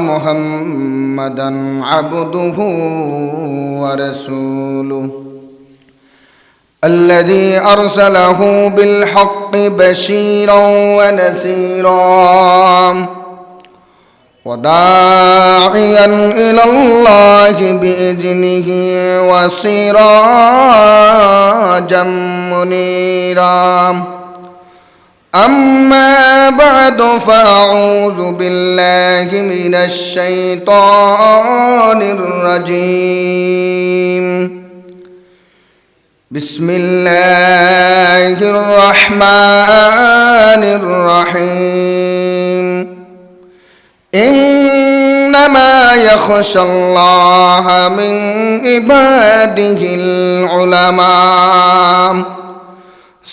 محمدا عبده ورسوله الذي أرسله بالحق بشيرا ونذيرا وداعيا إلى الله بإذنه وسراجا منيرا أما بعد فأعوذ بالله من الشيطان الرجيم. بسم الله الرحمن الرحيم. إنما يخشى الله من عباده العلماء.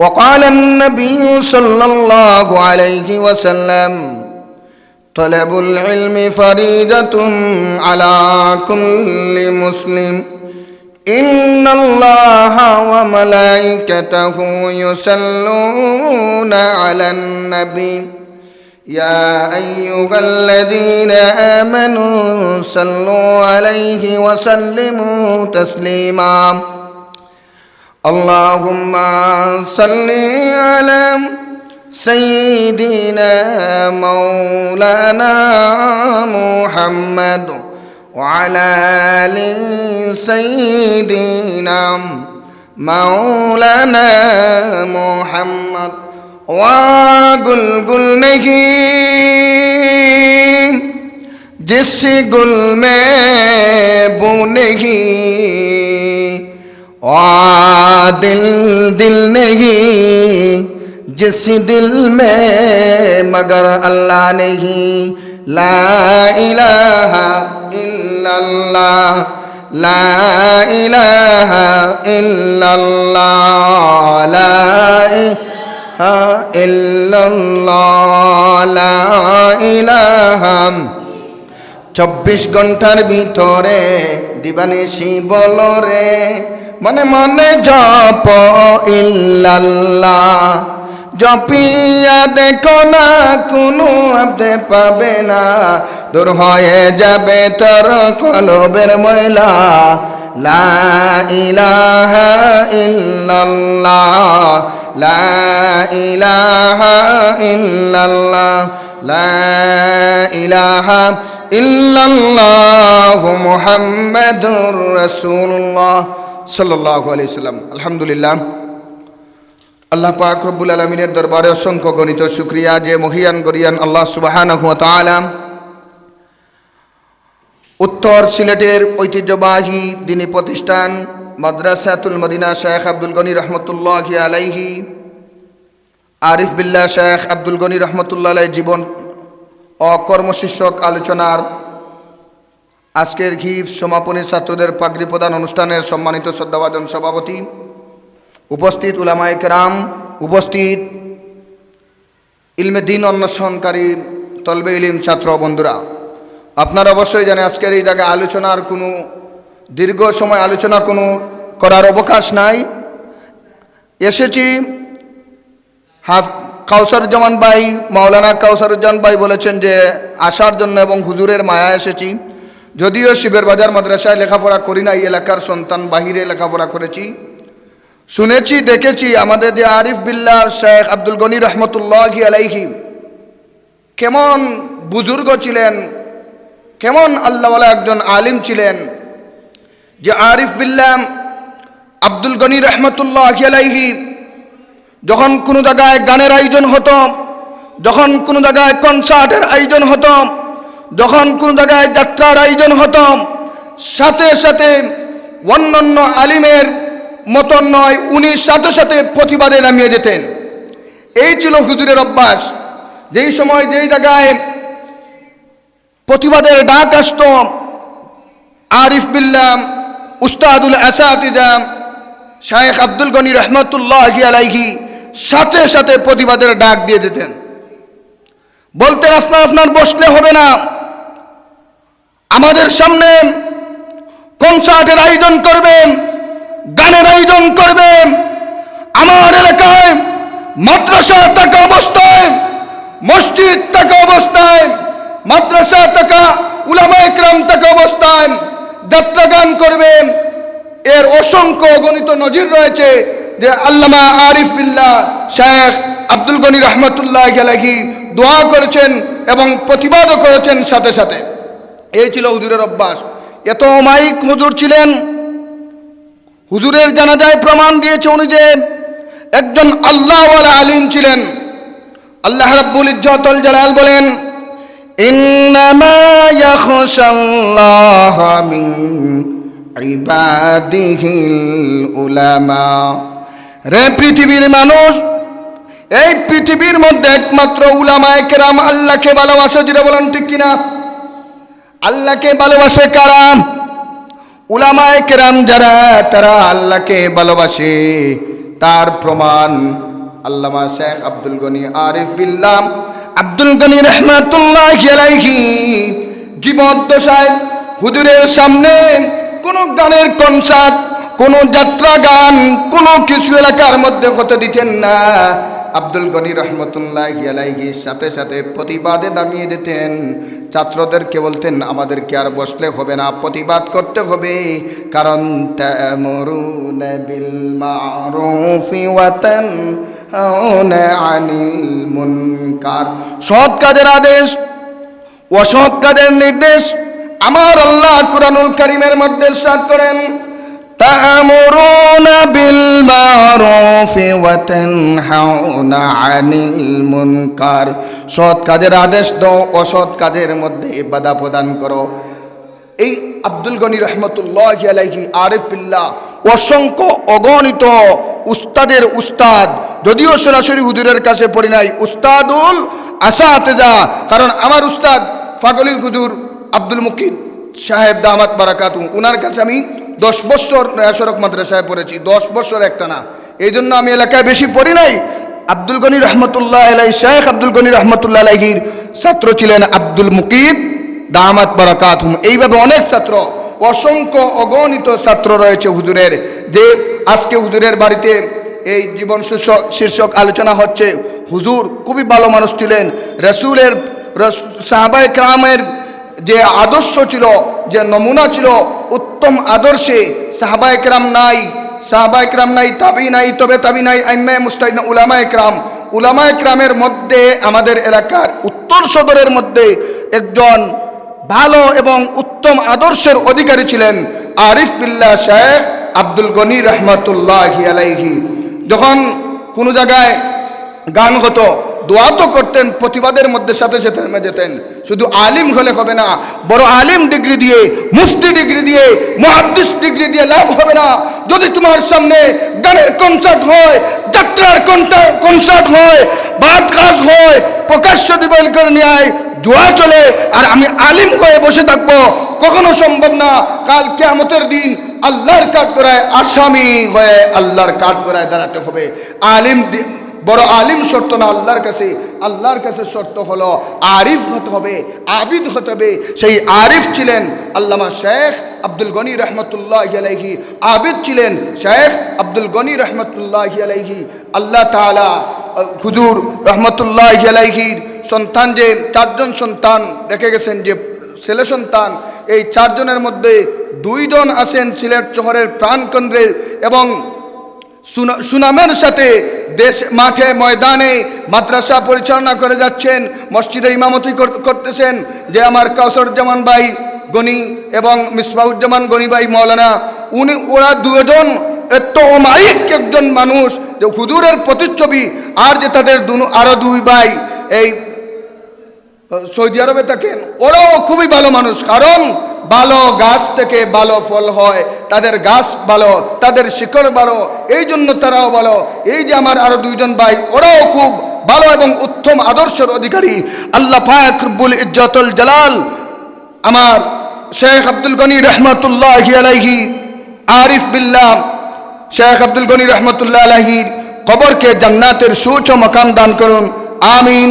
وقال النبي صلى الله عليه وسلم طلب العلم فريدة على كل مسلم. إن الله وملائكته يصلون على النبي. يا أيها الذين آمنوا صلوا عليه وسلموا تسليماً. اللهم صل على سيدنا مولانا محمد وعلى ال سيدنا مولانا محمد وبلبل نہیں جس گل میں दिल दिल नहीं जिस दिल में मगर अल्लाह नहीं ला इलाहा इल्लल्लाह ला इलाहा इल्लल्लाह ला इलाहा इल्लल्लाह ला इलाहा চব্বিশ ঘণ্টার ভিতরে দিবানিসি বলরে মনে মনে জপ ইল্লাল্লাহ। জপিয়া দেখো না, কোনো আপনি পাবে না। দূর হয়ে যাবে তোর কলবের ময়লা। লা ইলাহা ইল্লাল্লাহ। লা ইলাহা ইল্লাল্লাহ। লা ইলাহা আল্লাহ দরবারে অসংখ্য গণিত শুক্রিয়া মহিয়ান গরিয়ান আল্লাহ আলাম উত্তর সিলেটের ঐতিহ্যবাহী দিনী প্রতিষ্ঠান মাদ্রাসাতুল মদিনা শেখ আব্দুল গনি রহমতুল্লাহ আলাইহি, আরিফ বিল্লাহ শেখ আব্দুল গনি রহমতুল্লাহ জীবন অকর্মশীর্ষক আলোচনার আজকের ঘিফ সমাপনী ছাত্রদের পাগড়ি প্রদান অনুষ্ঠানের সম্মানিত শ্রদ্ধাভাজন সভাপতি, উপস্থিত উলামায় কেরাম, উপস্থিত ইলমে দিন অন্বেষণকারী তলবে ইলিম ছাত্র বন্ধুরা। আপনারা অবশ্যই জানে আজকের এই জায়গায় আলোচনার কোনো দীর্ঘ সময় আলোচনা কোনো করার অবকাশ নাই। এসেছি হাফ কাউসারুজ্জামান ভাই, মাওলানা কাউসারুজ্জামান ভাই বলেছেন যে আসার জন্য এবং হুজুরের মায়া এসেছি। যদিও শিবের বাজার মাদ্রাসায় লেখাপড়া করি না, এই এলাকার সন্তান বাহিরে লেখাপড়া করেছি। শুনেছি, দেখেছি, আমাদের যে আরিফ বিল্লা শেখ আব্দুল গনি রহমতুল্লাহ আলাইহি, কেমন বুজুর্গ ছিলেন, কেমন আল্লাহওয়ালা একজন আলিম ছিলেন, যে আরিফ বিল্লাহ আব্দুল গনি রহমতুল্লাহ আলাইহি যখন কোনো জায়গায় গানের আয়োজন হতো, যখন কোনো জায়গায় কনসার্টের আয়োজন হতো, যখন কোন জায়গায় যাত্রার আয়োজন হতো, সাথে সাথে অন্যান্য আলিমের মতন নয়, উনি সাথে সাথে প্রতিবাদে নামিয়ে যেতেন এই ছিল হুজুরের অভ্যাস। যেই সময় যেই জায়গায় প্রতিবাদের ডাক আসত, আরিফ বিল্লাম, উস্তাদুল আসাতিজাম শায়েখ আব্দুল গনি রহমতুল্লাহ আলাইহি সাথে সাথে প্রতিবাদের ডাক দিয়ে দিতেন। বলতেন, আপনার আপনার বসলে হবে না। আমাদের সামনে কনসার্টের আয়োজন করবেন, গানের আয়োজন করবেন। আমার এলাকায় মাদ্রাসা থাকা অবস্থায়, মসজিদ থাকা অবস্থায়, মাদ্রাসা থাকা উলামা একরাম থাকা অবস্থায় যাত্রা গান করবেন। এর অসংখ্য গণিত নজির রয়েছে। যে আল্লামা আরিফ বিল্লাহ শেখ আব্দুল গনি রহমতুল্লাহ গেলাহি দোয়া করেছেন এবং প্রতিবাদও করেছেন সাথে সাথে। এই ছিল হুজুরের অভ্যাস। এত মাইক হুজুর ছিলেন, হুজুরের জানাজায় প্রমাণ দিয়েছে উনি যে একজন আল্লাহ আলিম ছিলেন। আল্লাহ রাব্বুল ইজ্জতুল জালাল বলেন, ইন্নামা ইয়াখশাল্লাহ মিন ইবাদিহিল উলামা। রে পৃথিবীর মানুষ, এই পৃথিবীর মধ্যে একমাত্র উলামায়ে কেরাম আল্লাহকে ভালোবাসে যেটা বলেন ঠিক কিনা? আল্লাহকে ভালোবাসে কারা? উলামায়ে কেরাম যারা, তারা আল্লাহকে ভালোবাসে। তার প্রমাণ আল্লামা শেখ আব্দুল গনি আরিফ বিল্লাম আব্দুল গনি রহমাতুল্লাহ আলাইহি জীবদ্দশায় হুজুরের সামনে কোনো গানের কনসার্ট কোনো যাত্রা গান কোনো কিছু এলাকার মধ্যে হতে দিতেন না। আব্দুল গনি রহমতুল্লাহ আলাইহির সাথে সাথে প্রতিবাদে নামিয়ে দিতেন। ছাত্রদেরকে বলতেন, আমাদেরকে আর বসলে হবে না, প্রতিবাদ করতে হবে। কারণ বিল আনিল মুনকার। সৎ কাজের আদেশ, অসৎ কাজের নির্দেশ, আমার আল্লাহ কুরআনুল কারীমের মধ্যে সাত করেন। تأمرون بالمعروف وتنهون عن المنكر সৎ কাজের আদেশ দাও অসৎ কাজের মধ্যে বাধা প্রদান করো এই আব্দুল গনি রহমতুল্লাহ আলাইহি আরিফিল্লাহ অসংখ্য অগণিত উস্তাদের উস্তাদ যদিও সরাসরি হুজুরের কাছে পড়ি নাই উস্তাদুল আসাতে যা কারণ আমার উস্তাদ ফাগলির হুজুর আব্দুল মুকিদ সাহেব দামাত বারাকাতু উনার কাছে আমি দশ বছর সড়ক মাদ্রাসায় পড়েছি, দশ বছর একটা না। এই জন্য আমি এলাকায় বেশি পড়ি নাই। আব্দুল গনি রহমতুল্লাহ আলাই শেখ আব্দুল গনি রহমতুল্লাহ আলাইহির ছাত্র ছিলেন আব্দুল মুকিদ দামাত বারাকাতুম এইভাবে অনেক ছাত্র, অসংখ্য অগণিত ছাত্র রয়েছে হুজুরের। যে আজকে হুজুরের বাড়িতে এই জীবন শীর্ষক আলোচনা হচ্ছে, হুজুর খুবই ভালো মানুষ ছিলেন। রসুলের সাহাবাই ক্রামের যে আদর্শ ছিল, যে নমুনা ছিল উত্তম আদর্শে সাহাবা একরাম নাই সাহাবা একরাম নাই, তাবি নাই, তবে তাবি নাই আইম্মা মুস্তাইন উলামা একরাম উলামা একরামের মধ্যে আমাদের এলাকার উত্তর সদরের মধ্যে একজন ভালো এবং উত্তম আদর্শের অধিকারী ছিলেন আরিফ বিল্লাহ শেখ আব্দুল গনি রহমতুল্লাহ আলাইহি। যখন কোনো জায়গায় গান হতো দোয়া তো করতেন, প্রতিবাদের মধ্যে সাথে সাথে যেতেন। শুধু আলিম হলে হবে না, বড় আলিম ডিগ্রি দিয়ে, মুফতি ডিগ্রি দিয়ে, মহাদ্দিস ডিগ্রি দিয়ে লাভ হবে না। যদি তোমার সামনে গানের কনসার্ট হয়, যাত্রার কনসার্ট হয়, বাদ কাজ হয়, প্রকাশ্য দিবল করে নিয়ে জোয়া চলে, আর আমি আলিম হয়ে বসে থাকব, কখনো সম্ভব না। কাল কেয়ামতের দিন আল্লাহর কাঠ করায় আসামি হয়ে আল্লাহর কাঠ করায় দাঁড়াতে হবে। আলিম বড় আলিম শর্ত না আল্লাহর কাছে। আল্লাহর কাছে শর্ত হলো আরিফ হতে হবে আবিদ হতে হবে। সেই আরিফ ছিলেন আল্লামা শেখ আব্দুল গনি রহমতুল্লাহ আলাইহি। আবিদ ছিলেন শেখ আব্দুল গনি রহমতুল্লাহ আলাইহি। আল্লাহ আহ, হুজুর রহমতুল্লাহ আলাইহির সন্তান যে চারজন সন্তান রেখে গেছেন যে ছেলে সন্তান এই চারজনের মধ্যে দুইজন আছেন সিলেট শহরের প্রাণকেন্দ্রে এবং সুনামের সাথে দেশ মাঠে, ময়দানে মাদ্রাসা পরিচালনা করে যাচ্ছেন মসজিদে ইমামতি করতেছেন যে আমার কাউসরুজ্জামান ভাই গনি এবং মিসবাউজ্জামান গনি ভাই মৌলানা, উনি, ওরা দুজন এত অমায়িক একজন মানুষ যে হুদুরের প্রতিচ্ছবি, আর যে তাদের আরও দুই ভাই, এই সৌদি আরবে থাকেন, ওরাও খুবই ভালো মানুষ। কারণ ভালো গাছ থেকে ভালো ফল হয়, তাদের গাছ ভালো, তাদের শিকড় ভালো, এই জন্য তারাও ভালো। এই যে আমার আরও দুইজন ভাই, ওরাও খুব ভালো এবং উত্তম আদর্শের অধিকারী। আল্লাহ পাক রব্বুল ইজ্জতুল জালাল আমার শেখ আব্দুল গনি রহমতুল্লাহ আলাইহি, আরিফ বিল্লাহ শেখ আব্দুল গনি রহমতুল্লাহ আলাইহির কবরকে জান্নাতের সুচ মকাম দান করুন। আমিন।